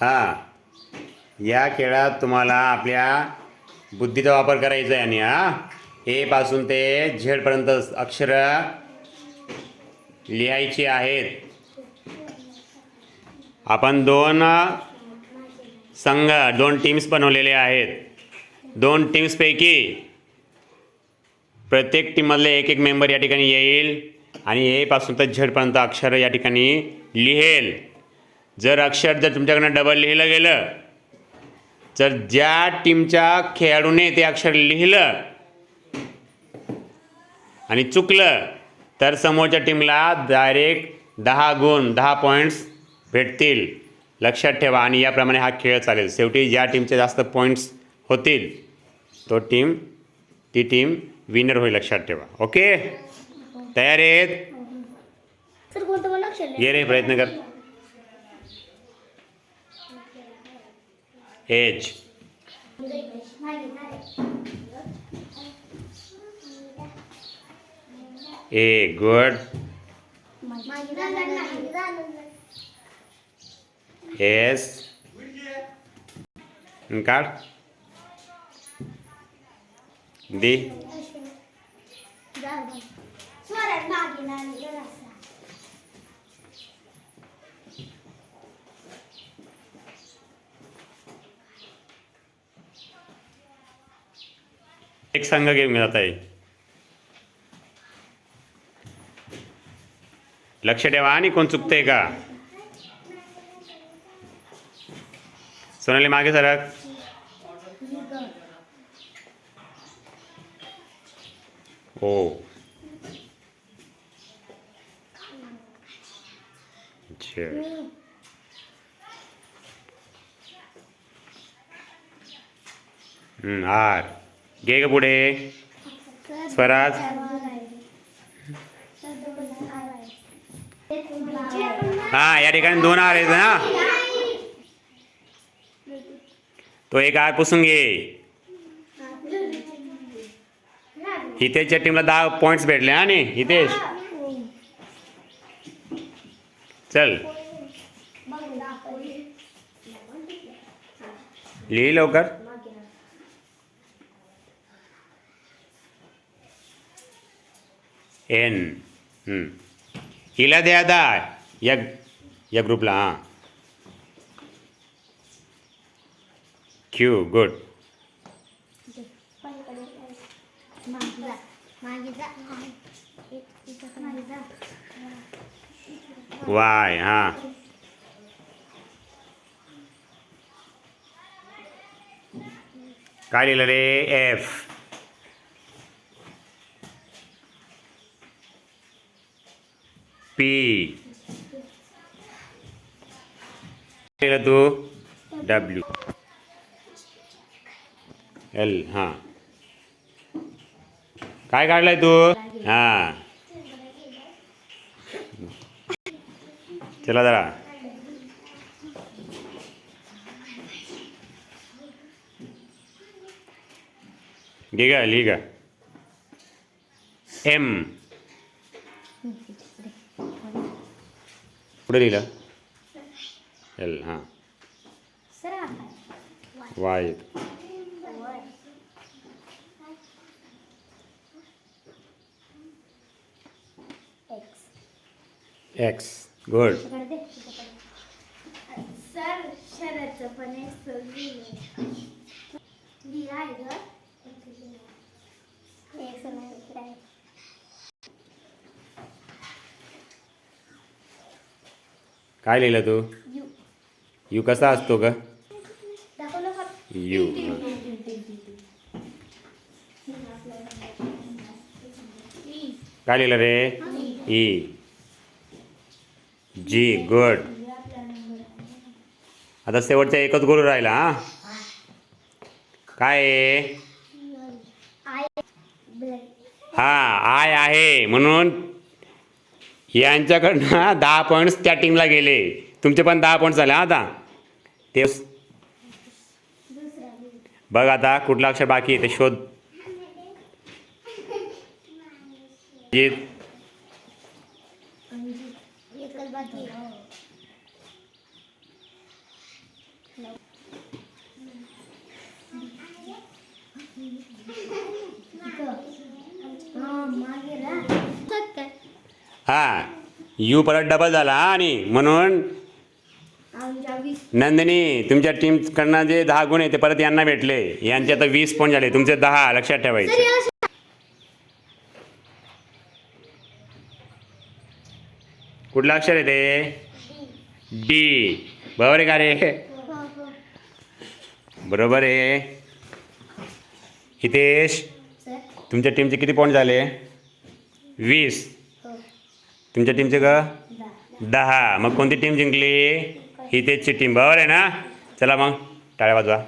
हां. या खेळात तुम्हाला आपल्या बुद्धीचा वापर करायचा आहे आणि हा एपासून ते झेडपर्यंत अक्षरं लिहायची आहेत. आपण दोन संघ दोन टीम्स बनवलेले आहेत. दोन टीम्सपैकी प्रत्येक टीममधले एक एक मेंबर या ठिकाणी येईल आणि एपासून तर झेडपर्यंत अक्षर या ठिकाणी लिहेल. जर अक्षर जर तुमच्याकडनं डबल लिहिलं गेलं तर ज्या टीमच्या खेळाडूने ते अक्षर लिहिलं आणि चुकलं तर समोरच्या टीमला डायरेक्ट दहा गुण दहा पॉईंट्स भेटतील. लक्षात ठेवा आणि याप्रमाणे हा खेळ चालेल. शेवटी ज्या टीमचे जास्त पॉईंट्स होतील तो टीम ती टीम विनर होईल लक्षात ठेवा. ओके तयार आहेत? ये रे प्रयत्न कर. Edge. A. Good. Yes. Car. D. Magina. एक संघ घेऊन जात आहे लक्ष ठेवा आणि कोण चुकतंय का? सोनाली मागे सरक हो. अच्छा. हम्म, आर. घे ग पुढे. स्वराज. हा या ठिकाणी दोन आर आहेत ना. तो एक आर पुसून घे. हितेशच्या टीमला दहा पॉईंट्स भेटले हा हितेश. चल. लिही लवकर. एन हम्म. हिला द्या दा या या ग्रुपला हां क्यू गुड वाय हां काय लिहिलं रे एफ पी. तो तू? डब्ल्यू एल हां. काय काढलाय तू? हां. चला जरा. घे गा गा. एम पुढे लिहिलं एल हां वाय एक्स गुड सर शरदचं पण एक सर लिहिलंय. लिहिलं आहे गं. एक काय लिहिलं तू? यू. कसा असतो ग? यू. काय लिहिलं रे? ई. जी गुड. आता शेवटचा एकच गोल राहिला हा? काय. हा आय आहे. म्हणून यांच्याकडनं दहा पॉईंट्स त्या टीमला गेले. तुमचे पण दहा पॉईंट्स झाले आता ते बघ आता कुठला अक्षर बाकी आहे ते शोध. जीत एकच बाकी आहे. हा, मागे राहा. फक्त काय? हां यू परत डबल झाला आणि म्हणून नंदिनी तुमच्या टीमकडनं जे दहा गुण आहे ते परत यांना भेटले. यांचे आता वीस पॉईंट झाले तुमचे दहा लक्षात ठेवायचे. कुठलं अक्षर आहे ते? डी. बरोबर आहे का रे. बरोबर आहे. हितेश तुमच्या टीमचे किती पॉईंट झाले? वीस. तुमच्या टीमचे ग दहा. दहा. मग कोणती टीम जिंकली? हितेशची टीम बरोबर आहे ना? चला मग. टाळ्या वाजवा.